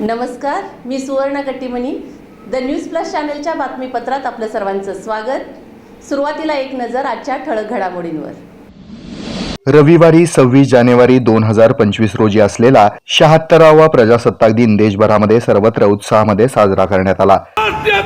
नमस्कार मी सुवर्ण Kattimani the news plus चॅनलच्या बातमीपत्रात आपलं सर्वांचं स्वागत. सुरुवातीला एक नजर आजच्या ठळक घडामोडींवर. रविवारी सव्वीस जानेवारी दोन हजार पंचवीस रोजी असलेला शहात्तरावा प्रजासत्ताक दिन देशभरामध्ये सर्वत्र उत्साहामध्ये साजरा करण्यात आला. राष्ट्रीय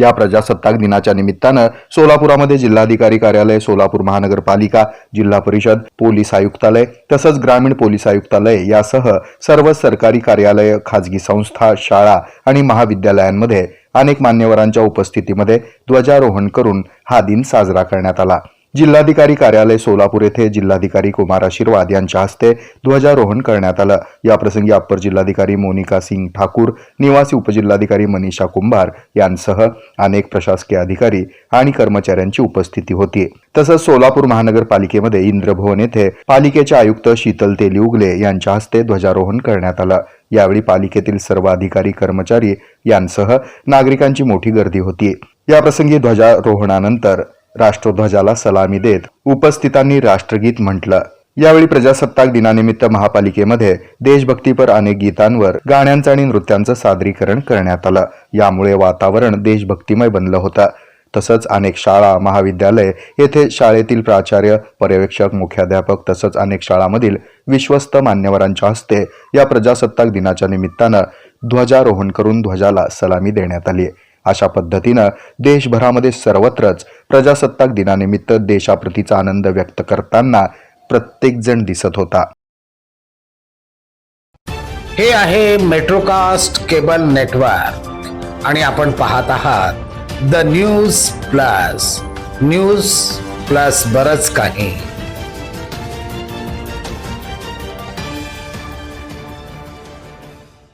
या प्रजासत्ताक दिनाच्या निमित्तानं सोलापुरामध्ये जिल्हाधिकारी कार्यालय सोलापूर महानगरपालिका जिल्हा परिषद पोलीस आयुक्तालय तसंच ग्रामीण पोलीस आयुक्तालय यासह सर्व सरकारी कार्यालय खाजगी संस्था शाळा आणि महाविद्यालयांमध्ये अनेक मान्यवरांच्या उपस्थितीमध्ये ध्वजारोहण करून हा दिन साजरा करण्यात आला. जिल्हाधिकारी कार्यालय सोलापूर येथे जिल्हाधिकारी कुमार आशीर्वाद यांच्या हस्ते ध्वजारोहण करण्यात आलं. याप्रसंगी अप्पर जिल्हाधिकारी मोनिका सिंग ठाकूर निवासी उपजिल्हाधिकारी मनीषा कुंभार यांसह अनेक प्रशासकीय अधिकारी आणि कर्मचाऱ्यांची उपस्थिती होती. तसंच सोलापूर महानगरपालिकेमध्ये इंद्रभवन येथे पालिकेचे आयुक्त शीतल तेली उगले यांच्या हस्ते ध्वजारोहण करण्यात आलं. यावेळी पालिकेतील सर्व अधिकारी कर्मचारी यांसह नागरिकांची मोठी गर्दी होती. याप्रसंगी ध्वजारोहणानंतर राष्ट्रध्वजाला सलामी देत उपस्थितांनी राष्ट्रगीत म्हटलं. यावेळी प्रजासत्ताक दिनानिमित्त महापालिकेमध्ये देशभक्तीपर अनेक गीतांवर गाण्यांचं आणि नृत्यांचं सादरीकरण करण्यात आलं. यामुळे वातावरण देशभक्तिमय बनलं होतं. तसंच अनेक शाळा महाविद्यालय येथे शाळेतील प्राचार्य पर्यवेक्षक मुख्याध्यापक तसंच अनेक शाळांमधील विश्वस्त मान्यवरांच्या हस्ते या प्रजासत्ताक दिनाच्या निमित्तानं ध्वजारोहण करून ध्वजाला सलामी देण्यात आली. अशा पद्धतीनं देशभरामध्ये सर्वत्रच प्रजासत्ताक दिनानिमित्त देशाप्रतीचा आनंद व्यक्त करताना प्रत्येकजण दिसत होता. हे आहे मेट्रोकास्ट केबल नेटवर्क आणि आपण पाहत आहात the News Plus. News Plus बरच काही.